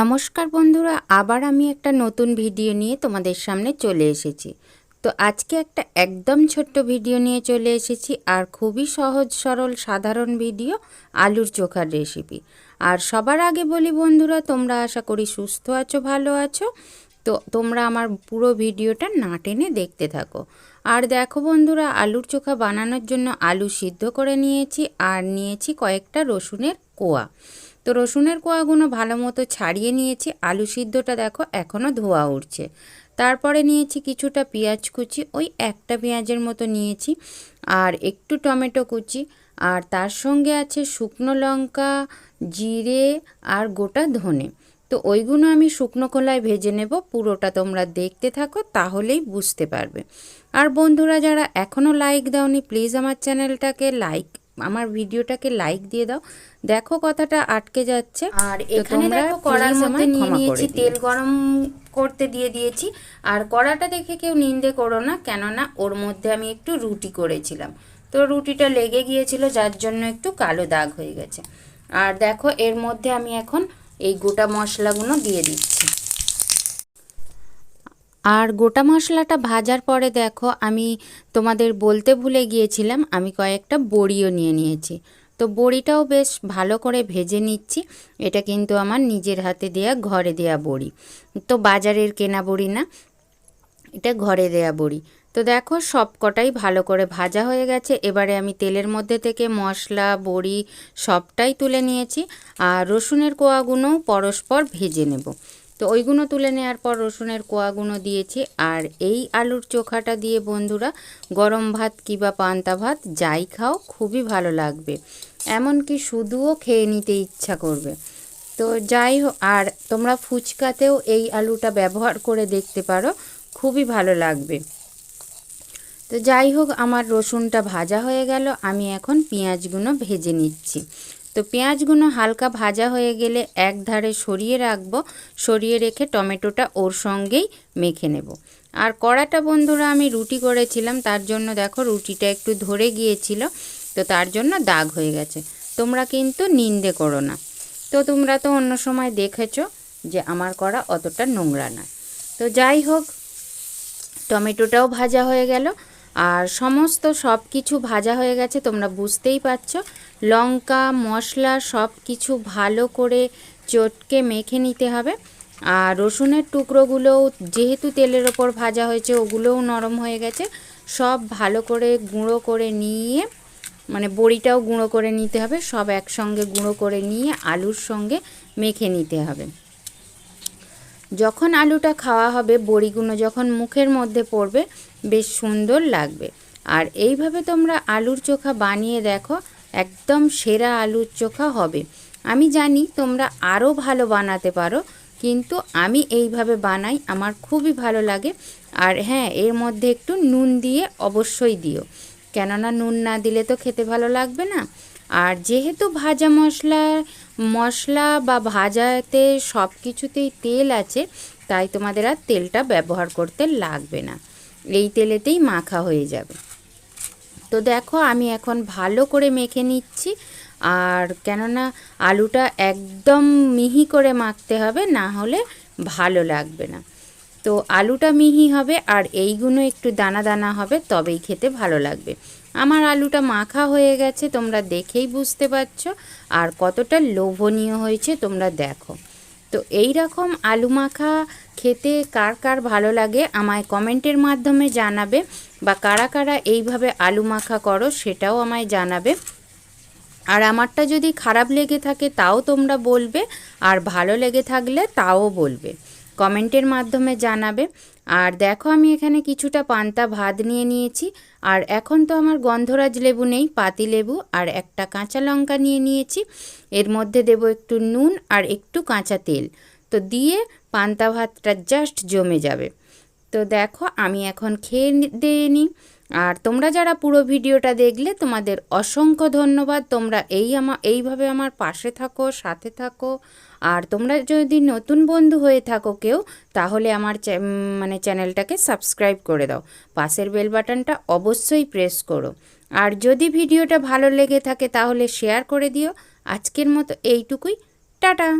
নমস্কার বন্ধুরা, আবার আমি একটা নতুন ভিডিও নিয়ে তোমাদের সামনে চলে এসেছি। তো আজকে একটা একদম ছোট্ট ভিডিও নিয়ে চলে এসেছি আর খুবই সহজ, সরল, সাধারণ ভিডিও, আলুর চোখার রেসিপি আর সবার আগে বলি বন্ধুরা, তোমরা আশা করি সুস্থ আছো, ভালো আছো, তো তোমরা আমার পুরো ভিডিওটা না টেনে দেখতে থাকো। আর দেখো বন্ধুরা, আলুর চোখা বানানোর জন্য আলু সিদ্ধ করে নিয়েছি, আর নিয়েছি কয়েকটা রসুনের কোয়া। তো রসুনের কোয়াগুলো ভালো মতো ছাড়িয়ে নিয়েছি। আলু সিদ্ধটা দেখো এখনও ধোয়া উঠছে। তারপরে নিয়েছি কিছুটা পেঁয়াজ কুচি, ওই একটা পেঁয়াজের মতো নিয়েছি। আর একটু টমেটো কুচি, আর তার সঙ্গে আছে শুকনো লঙ্কা, জিরে আর গোটা ধনে। তো ওইগুলো আমি শুকনো খোলায় ভেজে নেব, পুরোটা তোমরা দেখতে থাকো, তাহলেই বুঝতে পারবে। আর বন্ধুরা, যারা এখনও লাইক দাওনি প্লিজ আমার চ্যানেলটাকে লাইক আমার ভিডিওটাকে লাইক দিয়ে দাও। দেখো কথাটা আটকে যাচ্ছে। আর এখানে দেখো কড়ার মধ্যে নিয়ে নিয়েছি তেল গরম করতে দিয়ে দিয়েছি। আর কড়াটা দেখে কেউ নিন্দে করো না কেননা ওর মধ্যে আমি একটু রুটি করেছিলাম। তো রুটিটা লেগে গিয়েছিল যার জন্য একটু কালো দাগ হয়ে গেছে। আর দেখো এর মধ্যে আমি এখন এই গোটা মশলাগুলো দিয়ে দিচ্ছি। আর গোটা মশলাটা ভাজার পরে দেখো, আমি তোমাদের বলতে ভুলে গিয়েছিলাম, আমি কয়েকটা বড়িও নিয়ে নিয়েছি। তো বড়িটাও বেশ ভালো করে ভেজে নিচ্ছি। এটা কিন্তু আমার নিজের হাতে দেয়া, ঘরে দেয়া বড়ি। তো বাজারের কেনা বড়ি না, এটা ঘরে দেয়া বড়ি। তো দেখো, সব কটাই ভালো করে ভাজা হয়ে গেছে। এবারে আমি তেলের মধ্যে থেকে মশলা, বড়ি সবটাই তুলে নিয়েছি। আর রসুনের কোয়াগুলোও পরস্পর ভেজে নেব। তো ওইগুলো তুলে নেওয়ার পর রসুনের কোয়াগুলো দিয়েছি আর এই আলুর চোখাটা দিয়ে বন্ধুরা গরম ভাত কিবা পান্তা ভাত যাই খাও, খুবই ভালো লাগবে। এমনকি শুধুও খেয়ে নিতে ইচ্ছা করবে। তো যাই হোক, আর তোমরা ফুচকাতেও এই আলুটা ব্যবহার করে দেখতে পারো, খুবই ভালো লাগবে। তো যাই হোক, আমার রসুনটা ভাজা হয়ে গেল, আমি এখন পেঁয়াজগুলো ভেজে নিচ্ছি। তো পেঁয়াজগুলো হালকা ভাজা হয়ে গেলে এক ধারে সরিয়ে রাখব। সরিয়ে রেখে টমেটোটা ওর সঙ্গেই মেখে নেব। আর কড়াটা বন্ধুরা আমি রুটি করেছিলাম, তার জন্য দেখো রুটিটা একটু ধরে গিয়েছিল, তো তার জন্য দাগ হয়ে গেছে। তোমরা কিন্তু নিন্দে করো না। তো তোমরা তো অন্য সময় দেখেছ যে আমার কড়া অতটা নোংরা না তো যাই হোক, টমেটোটাও ভাজা হয়ে গেল। আর সমস্ত সব কিছু ভাজা হয়ে গেছে, তোমরা বুঝতেই পারছ। লঙ্কা, মশলা সব কিছু ভালো করে চটকে মেখে নিতে হবে। আর রসুনের টুকরোগুলোও যেহেতু তেলের ওপর ভাজা হয়েছে, ওগুলোও নরম হয়ে গেছে। সব ভালো করে গুঁড়ো করে নিয়ে মানে বড়িটাও গুঁড়ো করে নিতে হবে। সব একসঙ্গে গুঁড়ো করে নিয়ে আলুর সঙ্গে মেখে নিতে হবে। যখন আলুটা খাওয়া হবে, বড়িগুলো যখন মুখের মধ্যে পড়বে, বেশ সুন্দর লাগবে। আর এইভাবে তোমরা আলুর চোখা বানিয়ে দেখো, একদম সেরা আলুর চোখা হবে। আমি জানি তোমরা আরও ভালো বানাতে পারো, কিন্তু আমি এইভাবে বানাই, আমার খুবই ভালো লাগে। আর হ্যাঁ এর মধ্যে একটু নুন দিয়ে অবশ্যই দিও। কেননা নুন না দিলে তো খেতে ভালো লাগবে না। আর যেহেতু ভাজা মশলা মশলা বা ভাজাতে সব কিছুতেই তেল আছে, তাই তোমাদের আর তেলটা ব্যবহার করতে লাগবে না। এই তেলেতেই মাখা হয়ে যাবে। তো দেখো, আমি এখন ভালো করে মেখে নিচ্ছি। আর কেননা আলুটা একদম মিহি করে মাখতে হবে, না হলে ভালো লাগবে না। তো আলুটা মিহি হবে, আর এইগুলো একটু দানা দানা হবে, তবেই খেতে ভালো লাগবে। আমার আলুটা মাখা হয়ে গেছে, তোমরা দেখেই বুঝতে পারছ। আর কতটা লোভনীয় হয়েছে, তোমরা দেখো। তো এই রকম আলু মাখা খেতে কার কার ভালো লাগে, আমায় কমেন্টের মাধ্যমে জানাবে। বা কারা কারা এইভাবে আলু মাখা করো, সেটাও আমায় জানাবে। আর আমারটা যদি খারাপ লেগে থাকে, তাও তোমরা বলবে। আর ভালো লেগে থাকলে, তাও বলবে। কমেন্টের মাধ্যমে জানাবে। আর দেখো আমি এখানে কিছুটা পান্তা ভাত নিয়ে নিয়েছি। আর এখন তো আমার গন্ধরাজ লেবু নেই, পাতি লেবু, আর একটা কাঁচা লঙ্কা নিয়ে নিয়েছি। এর মধ্যে দেব একটু নুন আর একটু কাঁচা তেল। তো দিয়ে পান্তা ভাতটা জাস্ট জমে যাবে। তো দেখো, আমি এখন খেয়ে দিয়ে নিই আর তোমরা যারা পুরো ভিডিওটা দেখলে, তোমাদের অসংখ্য ধন্যবাদ। তোমরা এই আমার এইভাবে আমার পাশে থাকো, সাথে থাকো। আর তোমরা যদি নতুন বন্ধু হয়ে থাকো কেউ, তাহলে আমার মানে চ্যানেলটাকে সাবস্ক্রাইব করে দাও। পাশের বেল বাটনটা অবশ্যই প্রেস করো। আর যদি ভিডিওটা ভালো লেগে থাকে, তাহলে শেয়ার করে দিও। আজকের মতো এইটুকুই। টাটা!